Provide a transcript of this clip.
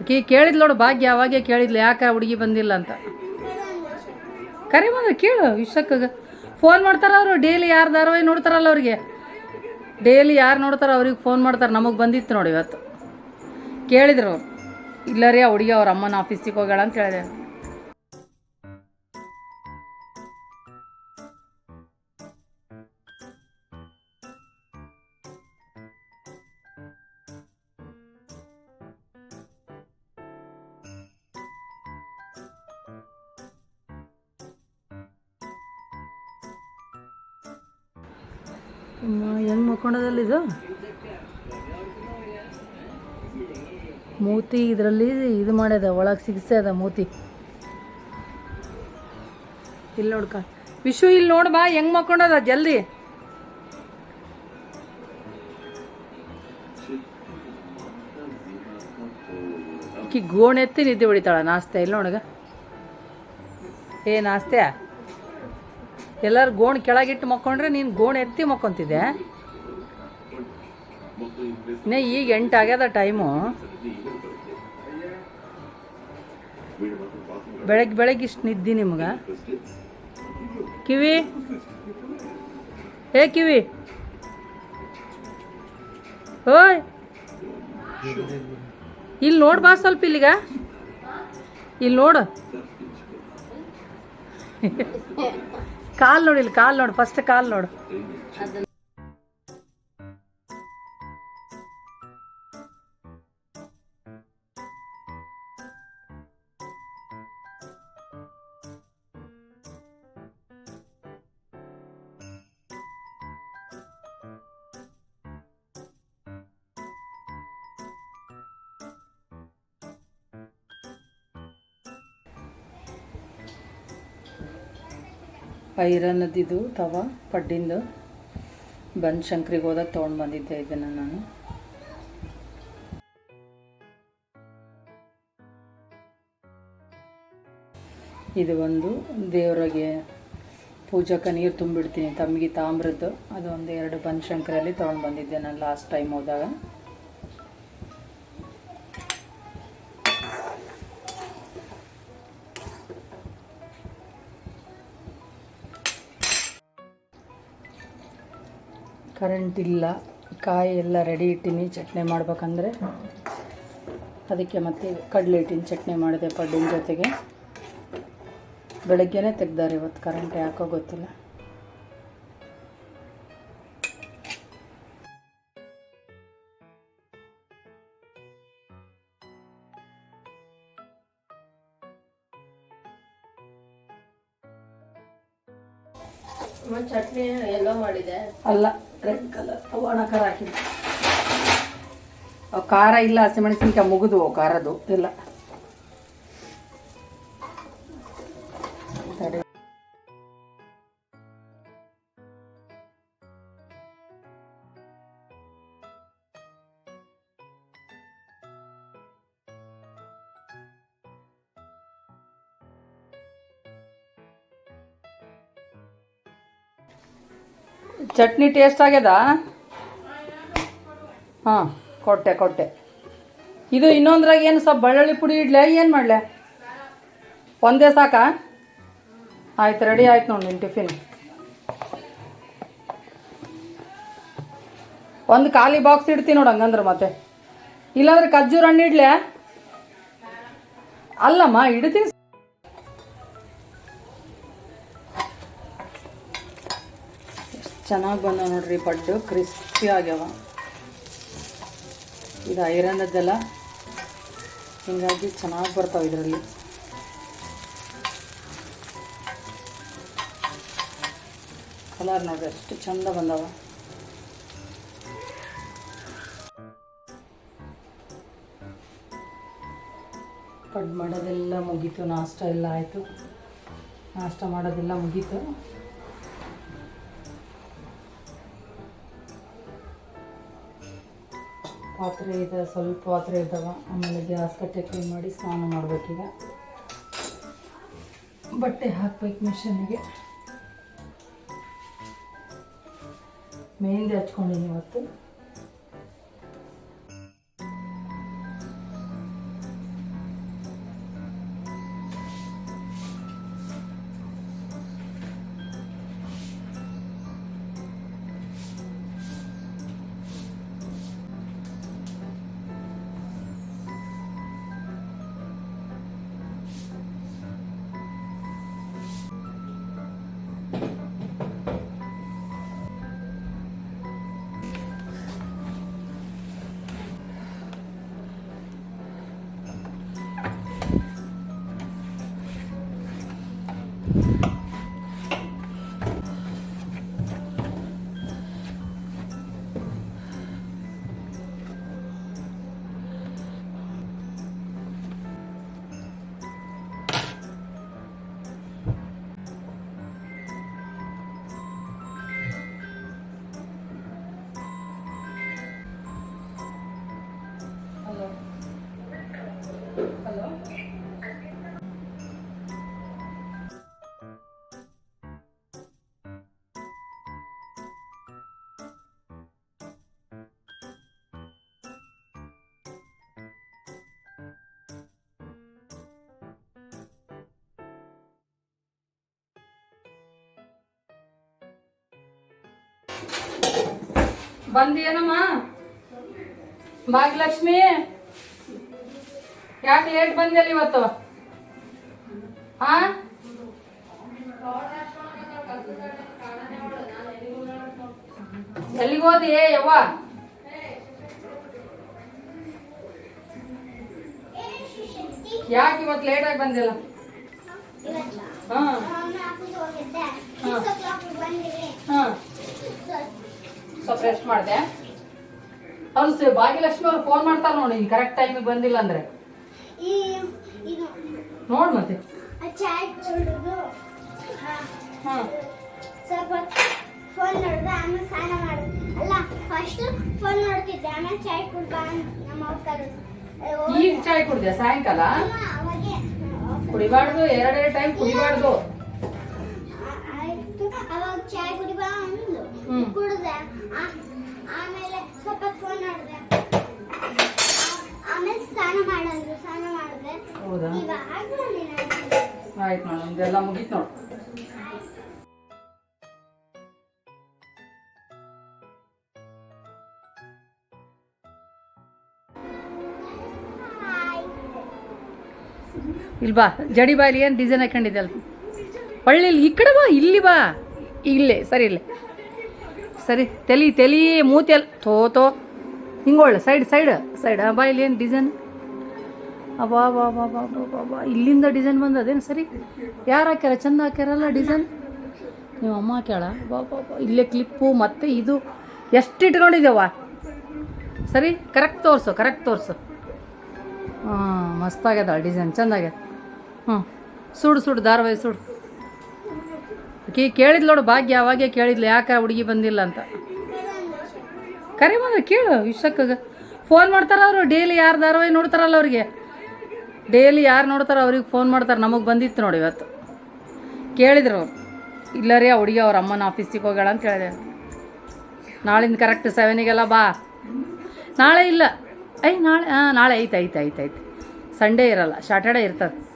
ಆಕಿ ಕೇಳಿದ್ಲು ನೋಡು, ಭಾಗ್ಯ ಅವಾಗೆ ಕೇಳಿದ್ಲು, ಯಾಕೆ ಹುಡುಗಿ ಬಂದಿಲ್ಲ ಅಂತ. ಕರೆ ಬಂದ್ರೆ ಕೇಳು ವಿಷಕ್ಕಗ ಫೋನ್ ಮಾಡ್ತಾರ ಅವರು ಡೈಲಿ ಯಾರು ಧಾರಾವಾಹಿ ನೋಡ್ತಾರಲ್ಲ ಅವ್ರಿಗೆ. ಡೈಲಿ ಯಾರು ನೋಡ್ತಾರ ಅವ್ರಿಗೆ ಫೋನ್ ಮಾಡ್ತಾರೆ, ನಮಗೆ ಬಂದಿತ್ತು ನೋಡಿ ಇವತ್ತು. ಕೇಳಿದ್ರು ಅವ್ರು. ಇಲ್ಲ ರೀ, ಆ ಹುಡುಗಿ ಅವ್ರ ಅಮ್ಮನ ಆಫೀಸಿಗೆ ಹೋಗ್ಯಾಳ ಅಂತ ಹೇಳಿದೆ ಹೆಂಗೆ ಮಕ್ಕೊಂಡದಲ್ಲಿದು ಮೂತಿ ಇದರಲ್ಲಿ ಇದು ಮಾಡ್ಯದ ಒಳಗೆ ಸಿಗಿಸೆ ಅದ ಮೂತಿ. ಇಲ್ಲಿ ನೋಡ್ಕ ವಿಶು ಇಲ್ಲಿ ನೋಡ್ಬಾ ಹೆಂಗ್ ಮಕ್ಕೊಂಡದ, ಜಲ್ದಿ. ಗೋಣೆತ್ತಿ ನಿದ್ದೆ ಹೊಡಿತಾಳ, ನಾಸ್ತೆ ಇಲ್ಲ ನೋಡಗ ಏ, ನಾಸ್ತೆ? ಎಲ್ಲರೂ ಗೋಣ್ ಕೆಳಗಿಟ್ಟು ಮಕ್ಕೊಂಡ್ರೆ ನೀನು ಗೋಣ್ ಎತ್ತಿ ಮಕ್ಕೊಂತಿದ್ದೆ ನೇ, ಈಗ ಎಂಟು ಆಗ್ಯದ ಟೈಮು. ಬೆಳಗ್ಗೆ ಬೆಳಗ್ಗೆ ಇಷ್ಟು ನಿದ್ದಿ ನಿಮ್ಗೆ. ಕಿವಿ? ಏ, ಕಿವಿ? ಓಯ್! ಇಲ್ಲಿ ನೋಡ್ ಬಾ ಸ್ವಲ್ಪ ಇಲ್ಲಿಗ. ಇಲ್ಲಿ ನೋಡು. ಕಾಲ್ ನೋಡಿ ಇಲ್ಲಿ ಕಾಲ್ ನೋಡು ಫಸ್ಟ್ ಕಾಲ್ ನೋಡು. ಐರನ್ನದಿದು ತವ ಪಡ್ಡಿಂದು ಬನಶಂಕರಿಗೆ ಹೋದಾಗ ತೊಗೊಂಡು ಬಂದಿದ್ದೆ ಇದನ್ನು ನಾನು. ಇದು ಒಂದು ದೇವರಿಗೆ ಪೂಜಕ್ಕೆ ನೀರು ತುಂಬಿಡ್ತೀನಿ. ತಮಗೆ ತಾಮ್ರದ್ದು ಅದು ಒಂದು ಎರಡು ಬನಶಂಕರಲ್ಲಿ ತೊಗೊಂಡು ಬಂದಿದ್ದೆ ನಾನು ಲಾಸ್ಟ್ ಟೈಮ್ ಹೋದಾಗ. ಕರೆಂಟ್ ಇಲ್ಲ ಕಾಯಿ ಎಲ್ಲ ರೆಡಿ ಇಟ್ಟೀನಿ ಚಟ್ನಿ ಮಾಡ್ಬೇಕಂದ್ರೆ. ಅದಕ್ಕೆ ಮತ್ತೆ ಕಡಲೆ ಹಿಟ್ಟಿನ ಚಟ್ನಿ ಮಾಡಿದೆ ಪಡ್ಡಿನ ಜೊತೆಗೆ. ಬೆಳಗ್ಗೆನೇ ತೆಗ್ದಾರೆ ಇವತ್ತು ಕರೆಂಟ್ ಯಾಕೋ ಗೊತ್ತಿಲ್ಲ. ಚಟ್ನಿ ಎಲ್ಲೋ ಮಾಡಿದೆ. ಅಲ್ಲ ರೆಡ್ ಕಲರ್. ಒಣ ಖಾರ ಹಾಕಿದ್ದೆ ಅವು ಖಾರ ಇಲ್ಲ ಹಸಿಮೆಣಸಿನ್ಕಾಯಿ ಮುಗಿದು ಖಾರದು ಇಲ್ಲ. ಚಟ್ನಿ ಟೇಸ್ಟ್ ಆಗ್ಯದ? ಹಾಂ, ಕೊಟ್ಟೆ ಕೊಟ್ಟೆ. ಇದು ಇನ್ನೊಂದ್ರಾಗ ಏನು ಸ್ವಲ್ಪ ಬೆಳ್ಳುಳ್ಳಿ ಪುಡಿ ಇಡ್ಲೆ? ಏನು ಮಾಡಲೆ? ಒಂದೇ ಸಾಕಾ? ಆಯ್ತು ರೆಡಿ ಆಯ್ತು ನೋಡಿ ನಿನ್ನ ಟಿಫಿನ್ ಒಂದು ಖಾಲಿ ಬಾಕ್ಸ್ ಇಡ್ತೀನಿ ನೋಡಿ ಹಂಗಂದ್ರೆ ಮತ್ತೆ. ಇಲ್ಲಾಂದ್ರೆ ಖರ್ಜೂರ ಹಣ್ಣು ಇಡ್ಲೆ? ಅಲ್ಲಮ್ಮ, ಇಡ್ತೀನಿ. ಚೆನ್ನಾಗಿ ಬಂದ ನೋಡ್ರಿ, ಪಡ್ಡು. ಕ್ರಿಸ್ಪಿ ಆಗ್ಯಾವ. ಇದು ಐರನ್ನದ್ದೆಲ್ಲ ಹಿಂಗಾಗಿ ಚೆನ್ನಾಗಿ ಬರ್ತಾವೆ ಇದರಲ್ಲಿ. ಕಲರ್ ನೋಡ್ರಿ ಅಷ್ಟು ಚಂದ ಬಂದವ. ಪಡ್ ಮಾಡೋದೆಲ್ಲ ಮುಗೀತು. ನಾಷ್ಟ ಎಲ್ಲ ಆಯಿತು. ನಾಷ್ಟ ಮಾಡೋದೆಲ್ಲ ಮುಗೀತು. ಪಾತ್ರೆ ಇದೆ, ಸ್ವಲ್ಪ ಪಾತ್ರೆ ಇದ್ದಾವೆ ಆಮೇಲೆ ಗ್ಯಾಸ್ ಕಟ್ಟೆ ಕ್ಲೀನ್ ಮಾಡಿ ಸ್ನಾನ ಮಾಡಬೇಕೀಗ. ಬಟ್ಟೆ ಹಾಕ್ಬೇಕು ಮಿಷನ್ನಿಗೆ. ಮೆಹಂದಿ ಹಚ್ಕೊಂಡಿನಿ ಇವತ್ತು. ಬಂದಿಯೇನಮ್ಮ? ಭಾಗ್ಯಲಕ್ಷ್ಮಿ? ಯಾಕೆ ಲೇಟ್ ಬಂದಿಲ್ಲ ಇವತ್ತು? ಹಾ ಎಲ್ಲಿಗೆ ಹೋದಿ? ಯವ್ವ? ಯಾಕೆ ಇವತ್ತು ಲೇಟಾಗಿ ಬಂದಿಲ್ಲ? ಹಾ. ರೆಸ್ಟ್ ಮಾಡಿದೆ. ಅವ್ರು ಸ- ಭಾಗ್ಯಲಕ್ಷ್ಮಿ ಅವ್ರು ಫೋನ್ ಮಾಡ್ತಾರೆ ನೋಡಿ ಕರೆಕ್ಟ್ ಟೈಮಿಗೆ ಬಂದಿಲ್ಲ ಅಂದ್ರೆ. ನೋಡ್ ಮತ್ತೆ. ಫೋನ್ ನೋಡಿದೆ. ಆಮೇಲೆ ಸ್ನಾನ ಮಾಡಿದೆ. ಅಲ್ಲ ಫಸ್ಟ್ ಫೋನ್ ನೋಡ್ತಿದ್ದೆ ಆಮೇಲೆ ಚಾಯ್ ಕುಡ್ಬಾ ನಮ್ಮ ಕರೆದ್ರು. ಈಗ ಚಾಯ್ ಕುಡ್ದೆ ಸಾಯಂಕಾಲ? ಕುಡಿಬಾರ್ದು ಎರಡೆರಡು ಟೈಮ್ ಕುಡಿಬಾರ್ದು ಆ- ಆಯ್ತು ಅವಾಗ ಚಾಯ್ ಕುಡಿಬಾ ಅಂದ್ಲು ಹ್ಮ್. ಕುಡ್ದೆ. ಆಮೇಲೆ ಸ್ವಲ್ಪ ಫೋನ್ ನೋಡಿದೆ. ಆಮೇಲೆ ಸ್ನಾನ ಮಾಡಿದ್ರು ಸ್ನಾನ ಮಾಡಿದೆ ಹೌದಾ? ಇವಾಗ ಆಯ್ತು ಮೇಡಮ್ ಇದೆಲ್ಲ ಮುಗೀತು ನೋಡಿ. ಇಲ್ಲಿ ಬಾ ಜಡಿ ಬಾಯಲ್ಲಿ ಏನು ಡಿಸೈನ್ ಹಾಕೊಂಡಿದ್ದೆ ಅಲ್ಲಿ ಒಳ್ಳೆ ಇಲ್ಲಿ ಈ ಕಡೆ ಬಾ ಇಲ್ಲಿ ಬಾ. ಇಲ್ಲೇ ಸರಿ ಇಲ್ಲೇ. ಸರಿ, ತಲಿ ತಲಿ, ಮೂತಿ ತೋತೋ ಹಿಂಗೋಳ ಸೈಡ್ ಸೈಡ್ ಸೈಡ್. ಬಾ ಇಲ್ಲಿ ಏನು ಡಿಸೈನ್ ಅಬ್ಬಾ ಬಾ ಬಾ ಬಾ ಬಾ ಬಾ ಬಾ. ಇಲ್ಲಿಂದ ಡಿಸೈನ್ ಬಂದದೇನು ಸರಿ? ಯಾರು ಹಾಕ್ಯಾರ? ಚಂದ ಹಾಕ್ಯಾರಲ್ಲ ಡಿಸೈನ್ ನೀವು ಅಮ್ಮ ಹಾಕ್ಯಾಳ? ಬಾ ಬಾ ಬಾ. ಇಲ್ಲೇ ಕ್ಲಿಪ್ಪು ಮತ್ತು ಇದು ಎಷ್ಟು ಇಟ್ಕೊಂಡಿದ್ದೇವ ಸರಿ ಕರೆಕ್ಟ್ ತೋರಿಸು ಕರೆಕ್ಟ್ ತೋರಿಸು. ಹಾಂ ಮಸ್ತಾಗ್ಯದ ಡಿಸೈನ್ ಚೆಂದಾಗ್ಯದ ಹ್ಞೂ ಸುಡು ಸುಡು, ಧಾರಾವಾಹಿ ಸುಡು. ಕೇಳಿದ್ಲು ನೋಡು, ಭಾಗ್ಯ, ಅವಾಗೆ ಕೇಳಿದ್ಲು, ಯಾಕೆ ಹುಡುಗಿ ಬಂದಿಲ್ಲ ಅಂತ. ಕರೆ ಬಂದ್ರೆ ಕೇಳು ವಿಷಕ್ಕಗ ಫೋನ್ ಮಾಡ್ತಾರ ಅವರು ಡೈಲಿ ಯಾರು ಧಾರಾವಾಹಿ ನೋಡ್ತಾರಲ್ಲ ಅವ್ರಿಗೆ. ಡೈಲಿ ಯಾರು ನೋಡ್ತಾರೋ ಅವ್ರಿಗೆ ಫೋನ್ ಮಾಡ್ತಾರೆ, ನಮಗೆ ಬಂದಿತ್ತು ನೋಡಿ ಇವತ್ತು. ಕೇಳಿದ್ರು ಅವ್ರು. ಇಲ್ಲ ರೀ, ಆ ಹುಡುಗಿ ಅವ್ರ ಅಮ್ಮನ ಆಫೀಸಿಗೆ ಹೋಗೋಣ ಅಂತ ಹೇಳಿದೆ. ನಾಳಿಂದ ಕರೆಕ್ಟ್ ಸೆವೆನಿಗೆಲ್ಲ ಬಾ. ನಾಳೆ ಇಲ್ಲ. ಐ ನಾಳೆ ಹಾಂ ನಾಳೆ, ಐತೆ ಐತೆ ಐತೆ ಐತೆ. ಸಂಡೇ ಇರಲ್ಲ ಸ್ಯಾಟರ್ಡೇ ಇರ್ತದೆ.